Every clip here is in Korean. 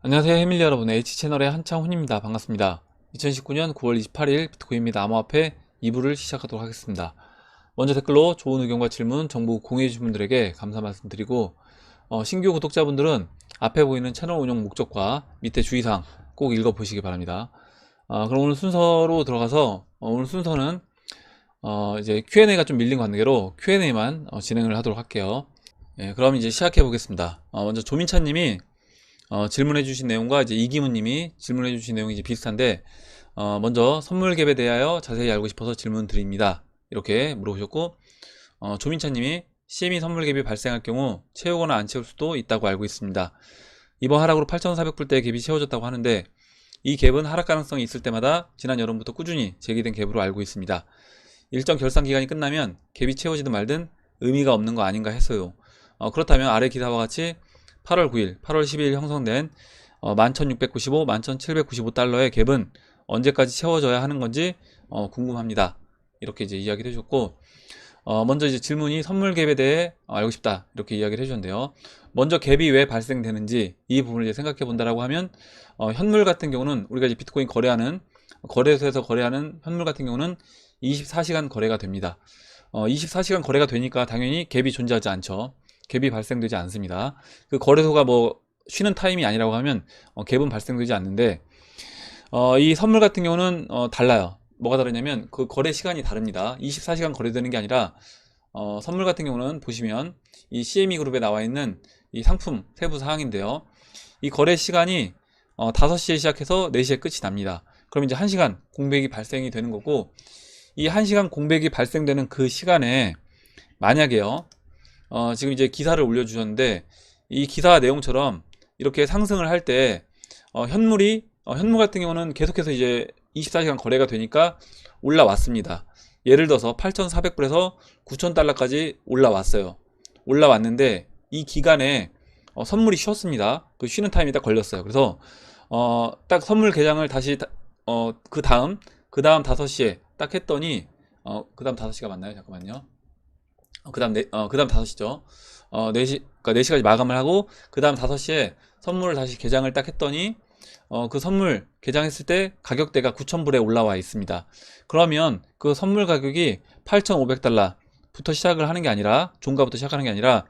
안녕하세요 해밀리 여러분. H채널의 한창훈입니다. 반갑습니다. 2019년 9월 28일 비트코인입니다. 암호화폐 2부를 시작하도록 하겠습니다. 먼저 댓글로 좋은 의견과 질문 정보 공유해 주신 분들에게 감사 말씀드리고 어, 신규 구독자분들은 앞에 보이는 채널 운영 목적과 밑에 주의사항 꼭 읽어 보시기 바랍니다. 어, 그럼 오늘 순서로 들어가서 어, 오늘 순서는 어, 이제 Q&A가 좀 밀린 관계로 Q&A만 진행을 하도록 할게요. 예, 그럼 이제 시작해 보겠습니다. 어, 먼저 조민찬님이 어, 질문해 주신 내용과 이제 이기문 님이 질문해 주신 내용이 이제 비슷한데 어, 먼저 선물 갭에 대하여 자세히 알고 싶어서 질문 드립니다. 이렇게 물어보셨고 어, 조민찬 님이 CME 선물 갭이 발생할 경우 채우거나 안 채울 수도 있다고 알고 있습니다. 이번 하락으로 8,400불대 갭이 채워졌다고 하는데 이 갭은 하락 가능성이 있을 때마다 지난 여름부터 꾸준히 제기된 갭으로 알고 있습니다. 일정 결산 기간이 끝나면 갭이 채워지든 말든 의미가 없는 거 아닌가 해서요. 어, 그렇다면 아래 기사와 같이 8월 9일, 8월 12일 형성된 어, 11,695, 11,795달러의 갭은 언제까지 채워져야 하는 건지 어, 궁금합니다. 이렇게 이제 이야기를 해줬고 어, 먼저 이제 질문이 선물 갭에 대해 어, 알고 싶다 이렇게 이야기를 해주셨는데요. 먼저 갭이 왜 발생되는지 이 부분을 이제 생각해 본다라고 하면 어, 현물 같은 경우는 우리가 이제 비트코인 거래하는 거래소에서 거래하는 현물 같은 경우는 24시간 거래가 됩니다. 어, 24시간 거래가 되니까 당연히 갭이 존재하지 않죠. 갭이 발생되지 않습니다. 그 거래소가 뭐 쉬는 타임이 아니라고 하면 어, 갭은 발생되지 않는데 어, 이 선물 같은 경우는 어, 달라요. 뭐가 다르냐면 그 거래 시간이 다릅니다. 24시간 거래되는 게 아니라 어, 선물 같은 경우는 보시면 이 CME 그룹에 나와 있는 이 상품 세부 사항인데요. 이 거래 시간이 어, 5시에 시작해서 4시에 끝이 납니다. 그럼 이제 1시간 공백이 발생이 되는 거고 이 1시간 공백이 발생되는 그 시간에 만약에요. 어, 지금 이제 기사를 올려주셨는데 이 기사 내용처럼 이렇게 상승을 할 때 어, 현물이 어, 현물 같은 경우는 계속해서 이제 24시간 거래가 되니까 올라왔습니다. 예를 들어서 8,400불에서 9,000달러까지 올라왔어요. 올라왔는데 이 기간에 어, 선물이 쉬었습니다. 그 쉬는 타임이 딱 걸렸어요. 그래서 어, 딱 선물 개장을 다시 어, 그 다음 그 다음 5시에 딱 했더니 어, 그 다음 5시가 맞나요? 잠깐만요. 어, 그 다음, 네, 어, 그 다음 5시죠. 어, 4시, 그니까 4시까지 마감을 하고, 그 다음 5시에 선물을 다시 개장을 딱 했더니, 어, 그 선물 개장했을 때 가격대가 9,000불에 올라와 있습니다. 그러면 그 선물 가격이 8,500달러부터 시작을 하는 게 아니라, 종가부터 시작하는 게 아니라,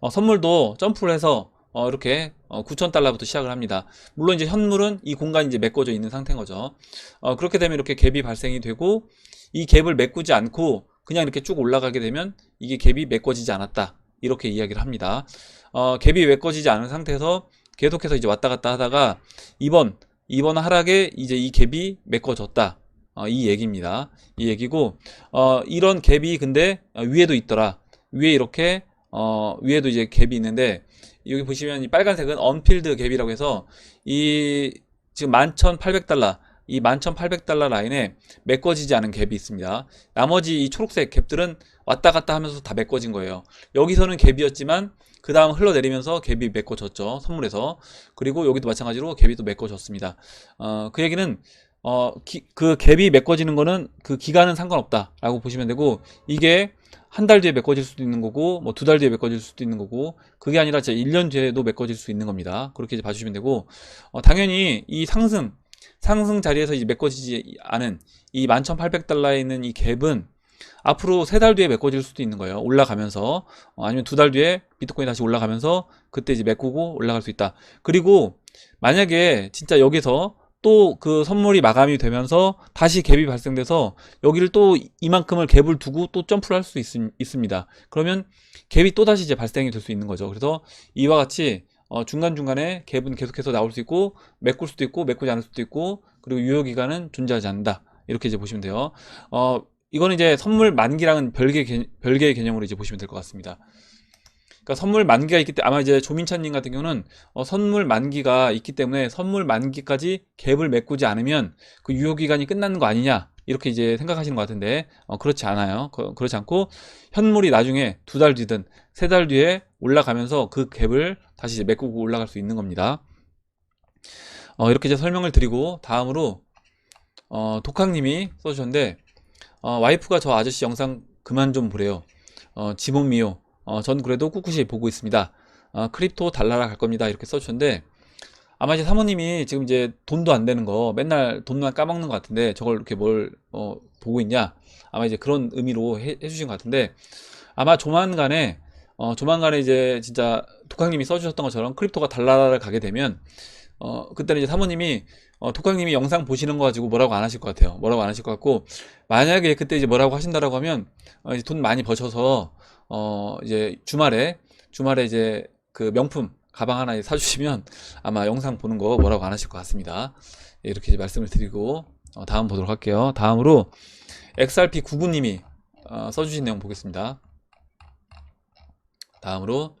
어, 선물도 점프를 해서 어, 이렇게 어, 9,000달러부터 시작을 합니다. 물론 이제 현물은 이 공간이 이제 메꿔져 있는 상태인 거죠. 어, 그렇게 되면 이렇게 갭이 발생이 되고, 이 갭을 메꾸지 않고 그냥 이렇게 쭉 올라가게 되면 이게 갭이 메꿔지지 않았다. 이렇게 이야기를 합니다. 어, 갭이 메꿔지지 않은 상태에서 계속해서 이제 왔다 갔다 하다가 이번 이번 하락에 이제 이 갭이 메꿔졌다. 어, 이 얘기입니다. 이 얘기고 어, 이런 갭이 근데 위에도 있더라. 위에 이렇게 어, 위에도 이제 갭이 있는데 여기 보시면 이 빨간색은 언필드 갭이라고 해서 이 지금 11,800달러 이 11,800달러 라인에 메꿔지지 않은 갭이 있습니다. 나머지 이 초록색 갭들은 왔다 갔다 하면서 다 메꿔진 거예요. 여기서는 갭이었지만 그 다음 흘러내리면서 갭이 메꿔졌죠. 선물에서. 그리고 여기도 마찬가지로 갭이 또 메꿔졌습니다. 어, 그 얘기는 어, 기, 그 갭이 메꿔지는 거는 그 기간은 상관없다라고 보시면 되고 이게 한 달 뒤에 메꿔질 수도 있는 거고 뭐 두 달 뒤에 메꿔질 수도 있는 거고 그게 아니라 제 1년 뒤에도 메꿔질 수 있는 겁니다. 그렇게 이제 봐주시면 되고 어, 당연히 이 상승 상승 자리에서 이제 메꿔지지 않은 이 11,800달러에 있는 이 갭은 앞으로 세 달 뒤에 메꿔질 수도 있는 거예요. 올라가면서 어, 아니면 두 달 뒤에 비트코인 다시 올라가면서 그때 이제 메꾸고 올라갈 수 있다. 그리고 만약에 진짜 여기서 또 그 선물이 마감이 되면서 다시 갭이 발생돼서 여기를 또 이만큼을 갭을 두고 또 점프를 할 수 있습니다. 그러면 갭이 또 다시 이제 발생이 될 수 있는 거죠. 그래서 이와 같이 어, 중간중간에 갭은 계속해서 나올 수 있고 메꿀 수도 있고 메꾸지 않을 수도 있고 그리고 유효기간은 존재하지 않는다. 이렇게 이제 보시면 돼요. 어, 이거는 이제 선물 만기랑은 별개, 개, 별개의 개념으로 이제 보시면 될 것 같습니다. 그러니까 선물 만기가 있기 때문에 아마 이제 조민찬님 같은 경우는 어, 선물 만기가 있기 때문에 선물 만기까지 갭을 메꾸지 않으면 그 유효기간이 끝나는 거 아니냐 이렇게 이제 생각하시는 것 같은데 어, 그렇지 않아요. 그, 렇지 않고 현물이 나중에 두 달 뒤든 세 달 뒤에 올라가면서 그 갭을 다시 이제 메꾸고 올라갈 수 있는 겁니다. 어, 이렇게 이제 설명을 드리고 다음으로 어, 독학님이 써주셨는데 어, 와이프가 저 아저씨 영상 그만 좀 보래요. 어, 지몬 미요. 어, 전 그래도 꿋꿋이 보고 있습니다. 어, 크립토 달라라 갈 겁니다. 이렇게 써주셨는데 아마 이제 사모님이 지금 이제 돈도 안 되는 거 맨날 돈만 까먹는 것 같은데 저걸 이렇게 뭘 어, 보고 있냐 아마 이제 그런 의미로 해, 해주신 것 같은데 아마 조만간에 어, 조만간에 이제 진짜 독학님이 써주셨던 것처럼 크립토가 달러를 가게 되면 어, 그때는 이제 사모님이 어, 독학님이 영상 보시는 거 가지고 뭐라고 안 하실 것 같아요. 뭐라고 안 하실 것 같고 만약에 그때 이제 뭐라고 하신다라고 하면 어, 이제 돈 많이 버셔서 어, 이제 주말에 주말에 이제 그 명품 가방 하나 사주시면 아마 영상 보는 거 뭐라고 안 하실 것 같습니다. 예, 이렇게 말씀을 드리고 어, 다음 보도록 할게요. 다음으로 XRP 99님이 어, 써주신 내용 보겠습니다. 다음으로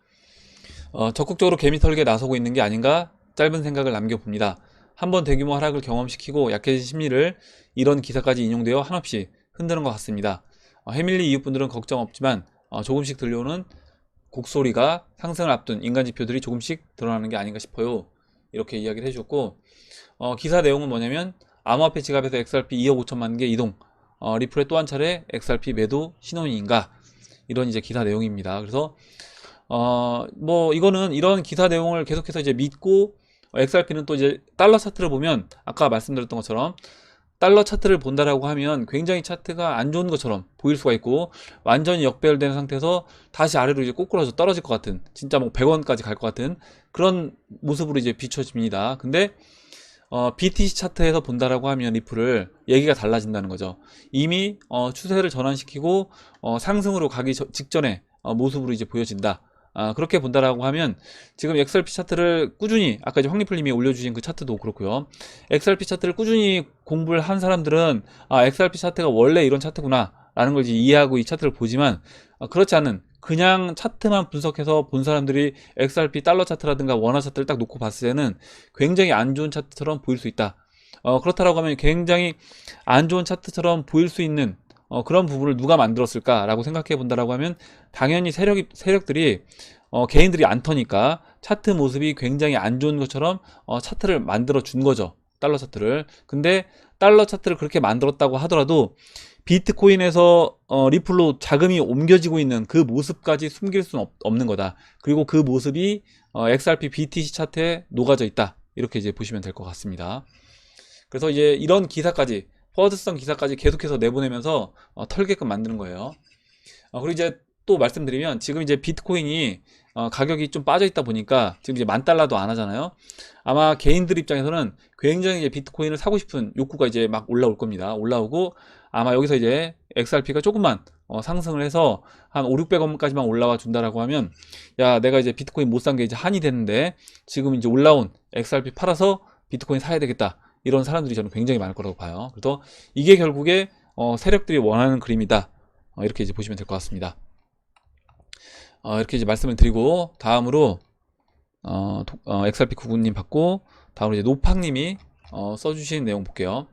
어, 적극적으로 개미 털기에 나서고 있는 게 아닌가 짧은 생각을 남겨봅니다. 한번 대규모 하락을 경험시키고 약해진 심리를 이런 기사까지 인용되어 한없이 흔드는 것 같습니다. 어, 해밀리 이웃분들은 걱정 없지만 어, 조금씩 들려오는 곡소리가 상승을 앞둔 인간 지표들이 조금씩 드러나는 게 아닌가 싶어요. 이렇게 이야기를 해주셨고 어, 기사 내용은 뭐냐면 암호화폐 지갑에서 XRP 2억 5천만 개 이동 어, 리플의 또한 차례 XRP 매도 신호인가 이런 이제 기사 내용입니다. 그래서 어, 뭐 이거는 이런 기사 내용을 계속해서 이제 믿고 어, XRP는 또 이제 달러 차트를 보면 아까 말씀드렸던 것처럼 달러 차트를 본다라고 하면 굉장히 차트가 안 좋은 것처럼 보일 수가 있고 완전히 역배열된 상태에서 다시 아래로 이제 꼬꾸라져 떨어질 것 같은 진짜 뭐 100원까지 갈 것 같은 그런 모습으로 이제 비춰집니다. 근데 어, BTC 차트에서 본다라고 하면 리플을 얘기가 달라진다는 거죠. 이미 어, 추세를 전환시키고 어, 상승으로 가기 저- 직전에 어, 모습으로 이제 보여진다. 아, 그렇게 본다라고 하면 지금 XRP 차트를 꾸준히 아까 이제 황리플님이 올려주신 그 차트도 그렇고요. XRP 차트를 꾸준히 공부를 한 사람들은 아, XRP 차트가 원래 이런 차트구나 라는 걸 이제 이해하고 이 차트를 보지만 아, 그렇지 않은 그냥 차트만 분석해서 본 사람들이 XRP 달러 차트라든가 원화 차트를 딱 놓고 봤을 때는 굉장히 안 좋은 차트처럼 보일 수 있다. 어, 그렇다라고 하면 굉장히 안 좋은 차트처럼 보일 수 있는 어, 그런 부분을 누가 만들었을까라고 생각해 본다라고 하면 당연히 세력이, 세력들이 어, 개인들이 안 터니까 차트 모습이 굉장히 안 좋은 것처럼 어, 차트를 만들어 준 거죠. 달러 차트를. 근데 달러 차트를 그렇게 만들었다고 하더라도 비트코인에서 어, 리플로 자금이 옮겨지고 있는 그 모습까지 숨길 수는 없, 는 거다. 그리고 그 모습이 어, XRP BTC 차트에 녹아져 있다. 이렇게 이제 보시면 될 것 같습니다. 그래서 이제 이런 기사까지 포워드성 기사까지 계속해서 내보내면서 어, 털게끔 만드는 거예요. 어, 그리고 이제 또 말씀드리면 지금 이제 비트코인이 어, 가격이 좀 빠져 있다 보니까 지금 이제 만 달러도 안 하잖아요. 아마 개인들 입장에서는 굉장히 이제 비트코인을 사고 싶은 욕구가 이제 막 올라올 겁니다. 올라오고 아마 여기서 이제 XRP가 조금만 어, 상승을 해서 한 5, 600원까지만 올라와 준다라고 하면 야 내가 이제 비트코인 못 산 게 이제 한이 되는데 지금 이제 올라온 XRP 팔아서 비트코인 사야 되겠다 이런 사람들이 저는 굉장히 많을 거라고 봐요. 그래서 이게 결국에 어, 세력들이 원하는 그림이다 어, 이렇게 이제 보시면 될 것 같습니다. 어, 이렇게 이제 말씀을 드리고 다음으로 어, 도- 어, XRP 구구님 받고 다음으로 이제 노팡님이 어, 써주신 내용 볼게요.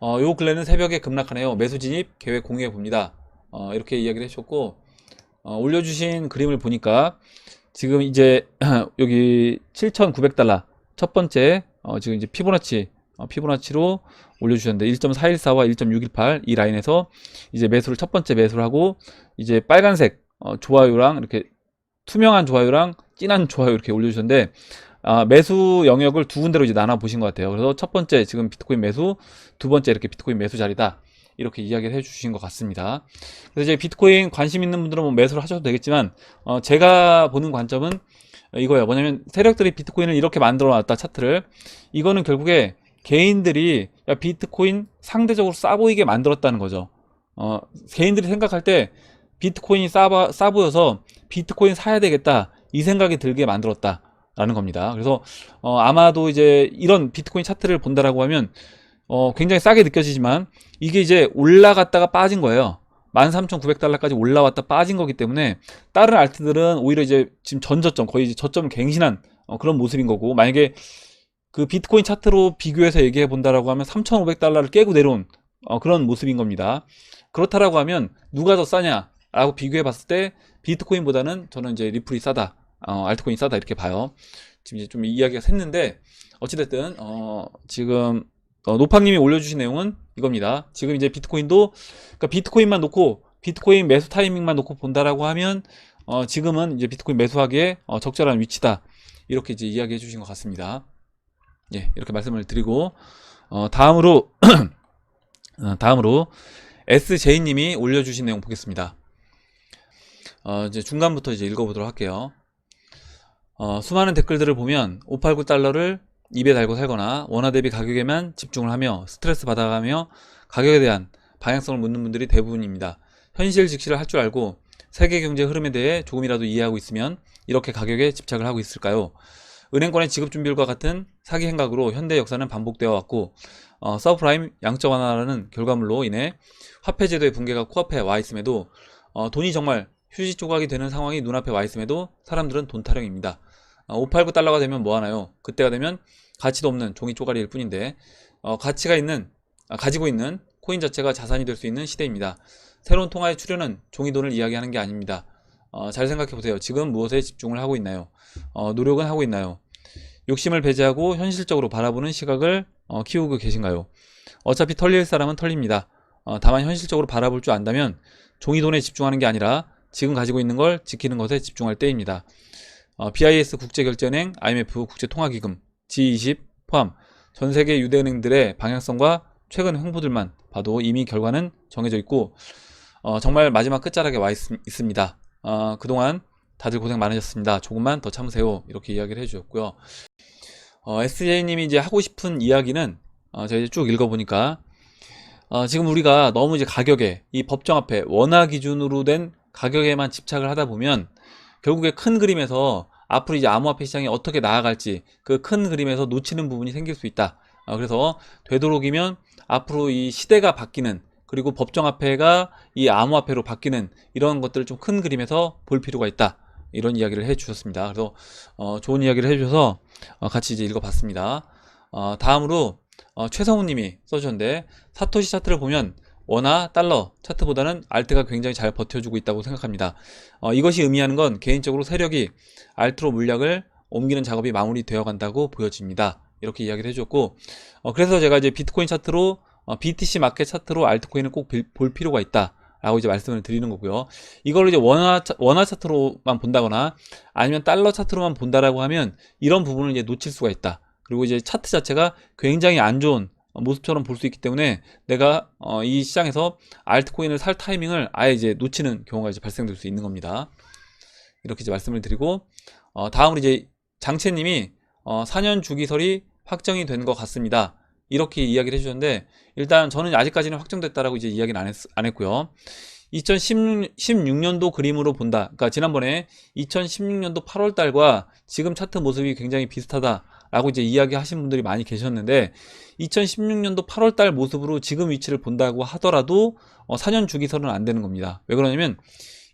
어, 요 근래는 새벽에 급락하네요. 매수 진입 계획 공유해 봅니다. 어, 이렇게 이야기를 해주셨고 어, 올려주신 그림을 보니까 지금 이제 여기 7,900달러 첫 번째 어, 지금 이제 피보나치 어, 피보나치로 올려주셨는데 1.414와 1.618 이 라인에서 이제 매수를 첫 번째 매수를 하고 이제 빨간색 어, 좋아요랑 이렇게 투명한 좋아요랑 진한 좋아요 이렇게 올려주셨는데 아, 매수 영역을 두 군데로 이제 나눠 보신 것 같아요. 그래서 첫 번째 지금 비트코인 매수, 두 번째 이렇게 비트코인 매수 자리다. 이렇게 이야기를 해주신 것 같습니다. 그래서 이제 비트코인 관심 있는 분들은 뭐 매수를 하셔도 되겠지만, 어, 제가 보는 관점은 이거예요. 뭐냐면 세력들이 비트코인을 이렇게 만들어 놨다 차트를 이거는 결국에 개인들이 야, 비트코인 상대적으로 싸 보이게 만들었다는 거죠. 어, 개인들이 생각할 때 비트코인이 싸, 싸 보여서 비트코인 사야 되겠다 이 생각이 들게 만들었다. 라는 겁니다. 그래서 어, 아마도 이제 이런 비트코인 차트를 본다라고 하면 어, 굉장히 싸게 느껴지지만 이게 이제 올라갔다가 빠진 거예요. 13,900달러까지 올라왔다 빠진 거기 때문에 다른 알트들은 오히려 이제 지금 전저점 거의 저점을 갱신한 어, 그런 모습인 거고 만약에 그 비트코인 차트로 비교해서 얘기해 본다라고 하면 3,500달러를 깨고 내려온 어, 그런 모습인 겁니다. 그렇다라고 하면 누가 더 싸냐라고 비교해 봤을 때 비트코인보다는 저는 이제 리플이 싸다. 어, 알트코인이 싸다 이렇게 봐요. 지금 이제 좀 이야기가 샜는데 어찌됐든 어, 지금 어, 노팡님이 올려주신 내용은 이겁니다. 지금 이제 비트코인도 그러니까 비트코인만 놓고 비트코인 매수 타이밍만 놓고 본다라고 하면 어, 지금은 이제 비트코인 매수하기에 어, 적절한 위치다 이렇게 이제 이야기해 주신 것 같습니다. 예, 이렇게 말씀을 드리고 어, 다음으로 어, 다음으로 SJ님이 올려주신 내용 보겠습니다. 어, 이제 중간부터 이제 읽어보도록 할게요. 어, 수많은 댓글들을 보면 589달러를 입에 달고 살거나 원화 대비 가격에만 집중을 하며 스트레스 받아가며 가격에 대한 방향성을 묻는 분들이 대부분입니다. 현실 직시를 할 줄 알고 세계 경제 흐름에 대해 조금이라도 이해하고 있으면 이렇게 가격에 집착을 하고 있을까요? 은행권의 지급 준비율과 같은 사기 행각으로 현대 역사는 반복되어 왔고 어, 서브프라임 양적 완화라는 결과물로 인해 화폐 제도의 붕괴가 코앞에 와 있음에도 어, 돈이 정말 휴지 조각이 되는 상황이 눈앞에 와 있음에도 사람들은 돈 타령입니다. 어, 589 달러가 되면 뭐 하나요? 그때가 되면 가치도 없는 종이 쪼가리일 뿐인데 어, 가치가 있는 아, 가지고 있는 코인 자체가 자산이 될 수 있는 시대입니다. 새로운 통화의 출현은 종이 돈을 이야기하는 게 아닙니다. 어, 잘 생각해 보세요. 지금 무엇에 집중을 하고 있나요? 어, 노력은 하고 있나요? 욕심을 배제하고 현실적으로 바라보는 시각을 어, 키우고 계신가요? 어차피 털릴 사람은 털립니다. 어, 다만 현실적으로 바라볼 줄 안다면 종이 돈에 집중하는 게 아니라 지금 가지고 있는 걸 지키는 것에 집중할 때입니다. 어, BIS 국제결제은행, IMF 국제통화기금, G20 포함 전 세계 유대은행들의 방향성과 최근 행보들만 봐도 이미 결과는 정해져 있고 어, 정말 마지막 끝자락에 와 있, 습니다 어, 그동안 다들 고생 많으셨습니다. 조금만 더 참으세요. 이렇게 이야기를 해주셨고요. 어, SJ님이 이제 하고 싶은 이야기는 어, 제가 이제 쭉 읽어보니까 어, 지금 우리가 너무 이제 가격에 이 법정 앞에 원화 기준으로 된 가격에만 집착을 하다 보면 결국에 큰 그림에서 앞으로 이제 암호화폐 시장이 어떻게 나아갈지 그 큰 그림에서 놓치는 부분이 생길 수 있다. 어, 그래서 되도록이면 앞으로 이 시대가 바뀌는 그리고 법정화폐가 이 암호화폐로 바뀌는 이런 것들을 좀 큰 그림에서 볼 필요가 있다. 이런 이야기를 해 주셨습니다. 그래서 어, 좋은 이야기를 해 주셔서 어, 같이 이제 읽어봤습니다. 어, 다음으로 어, 최성우 님이 써주셨는데 사토시 차트를 보면 원화, 달러 차트보다는 알트가 굉장히 잘 버텨주고 있다고 생각합니다. 어, 이것이 의미하는 건 개인적으로 세력이 알트로 물약을 옮기는 작업이 마무리되어 간다고 보여집니다. 이렇게 이야기를 해줬고 어, 그래서 제가 이제 비트코인 차트로 어, BTC 마켓 차트로 알트코인을 꼭 볼 필요가 있다. 라고 이제 말씀을 드리는 거고요. 이걸 이제 원화, 차- 원화 차트로만 본다거나 아니면 달러 차트로만 본다라고 하면 이런 부분을 이제 놓칠 수가 있다. 그리고 이제 차트 자체가 굉장히 안 좋은 모습처럼 볼 수 있기 때문에 내가 어, 이 시장에서 알트코인을 살 타이밍을 아예 이제 놓치는 경우가 이제 발생될 수 있는 겁니다. 이렇게 이제 말씀을 드리고 어, 다음으로 이제 장채님이 어, 4년 주기설이 확정이 된 것 같습니다. 이렇게 이야기를 해주셨는데 일단 저는 아직까지는 확정됐다라고 이제 이야기는 안, 했, 안 했고요. 2016년도 그림으로 본다. 그러니까 지난번에 2016년도 8월 달과 지금 차트 모습이 굉장히 비슷하다라고 이제 이야기하신 분들이 많이 계셨는데 2016년도 8월 달 모습으로 지금 위치를 본다고 하더라도 어, 4년 주기설은 안 되는 겁니다. 왜 그러냐면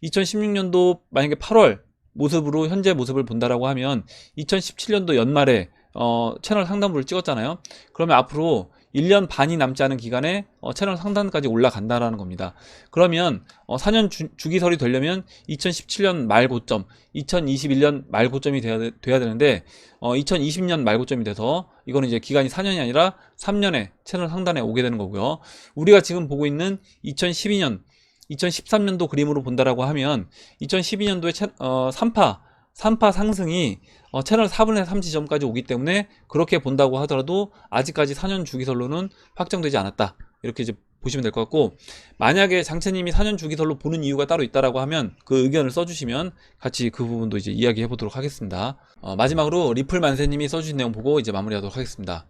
2016년도 만약에 8월 모습으로 현재 모습을 본다라고 하면 2017년도 연말에 어, 채널 상단부를 찍었잖아요. 그러면 앞으로 1년 반이 남지 않은 기간에 어, 채널 상단까지 올라간다라는 겁니다. 그러면 어, 4년 주, 주기설이 되려면 2017년 말 고점, 2021년 말 고점이 돼야, 돼야 되는데 어, 2020년 말 고점이 돼서 이거는 이제 기간이 4년이 아니라 3년에 채널 상단에 오게 되는 거고요. 우리가 지금 보고 있는 2012년 2013년도 그림으로 본다라고 하면 2012년도에 채, 어, 3파 3파 상승이 어, 채널 4분의 3 지점까지 오기 때문에 그렇게 본다고 하더라도 아직까지 4년 주기설로는 확정되지 않았다. 이렇게 이제 보시면 될 것 같고 만약에 장채님이 4년 주기설로 보는 이유가 따로 있다라고 하면 그 의견을 써주시면 같이 그 부분도 이제 이야기해 보도록 하겠습니다. 어, 마지막으로 리플 만세님이 써주신 내용 보고 이제 마무리하도록 하겠습니다.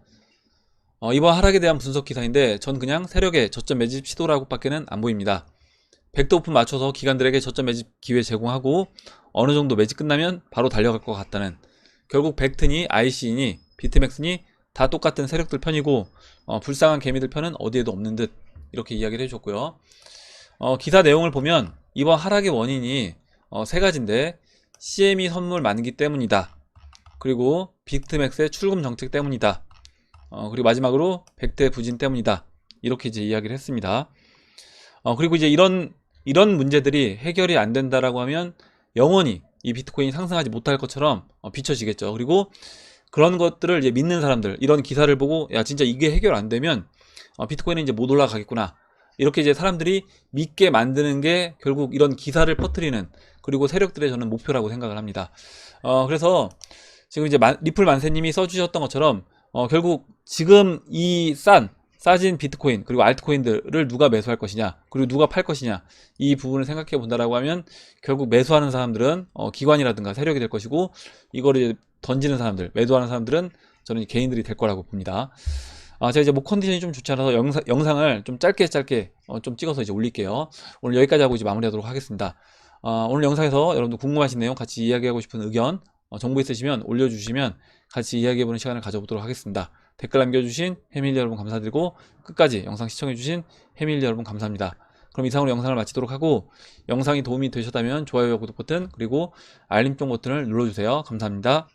어, 이번 하락에 대한 분석 기사인데 전 그냥 세력의 저점 매집 시도라고밖에는 안 보입니다. 100도 오픈 맞춰서 기관들에게 저점 매집 기회 제공하고 어느 정도 매집 끝나면 바로 달려갈 것 같다는 결국 벡트니 IC니 비트맥스니 다 똑같은 세력들 편이고 어, 불쌍한 개미들 편은 어디에도 없는 듯 이렇게 이야기를 해줬고요. 어, 기사 내용을 보면 이번 하락의 원인이 어, 세 가지인데 CME 선물 만기 때문이다. 그리고 비트맥스의 출금 정책 때문이다. 어, 그리고 마지막으로 벡트의 부진 때문이다. 이렇게 이제 이야기를 했습니다. 어, 그리고 이제 이런 이런 문제들이 해결이 안 된다라고 하면 영원히 이 비트코인이 상승하지 못할 것처럼 어, 비춰지겠죠. 그리고 그런 것들을 이제 믿는 사람들, 이런 기사를 보고 야 진짜 이게 해결 안 되면 어, 비트코인은 이제 못 올라가겠구나. 이렇게 이제 사람들이 믿게 만드는 게 결국 이런 기사를 퍼뜨리는 그리고 세력들의 저는 목표라고 생각을 합니다. 어, 그래서 지금 이제 만- 리플 만세님이 써주셨던 것처럼 어, 결국 지금 이 싼, 싸진 비트코인, 그리고 알트코인들을 누가 매수할 것이냐, 그리고 누가 팔 것이냐, 이 부분을 생각해 본다라고 하면 결국 매수하는 사람들은 어, 기관이라든가 세력이 될 것이고, 이거를 던지는 사람들, 매도하는 사람들은 저는 개인들이 될 거라고 봅니다. 아, 제가 이제 목 컨디션이 좀 좋지 않아서 영상, 영상을 좀 짧게 짧게 어, 좀 찍어서 이제 올릴게요. 오늘 여기까지 하고 이제 마무리하도록 하겠습니다. 아, 오늘 영상에서 여러분들 궁금하신 내용 같이 이야기하고 싶은 의견, 어, 정보 있으시면 올려주시면 같이 이야기해보는 시간을 가져보도록 하겠습니다. 댓글 남겨주신 해밀리 여러분 감사드리고 끝까지 영상 시청해주신 해밀리 여러분 감사합니다. 그럼 이상으로 영상을 마치도록 하고 영상이 도움이 되셨다면 좋아요와 구독 버튼 그리고 알림종 버튼을 눌러주세요. 감사합니다.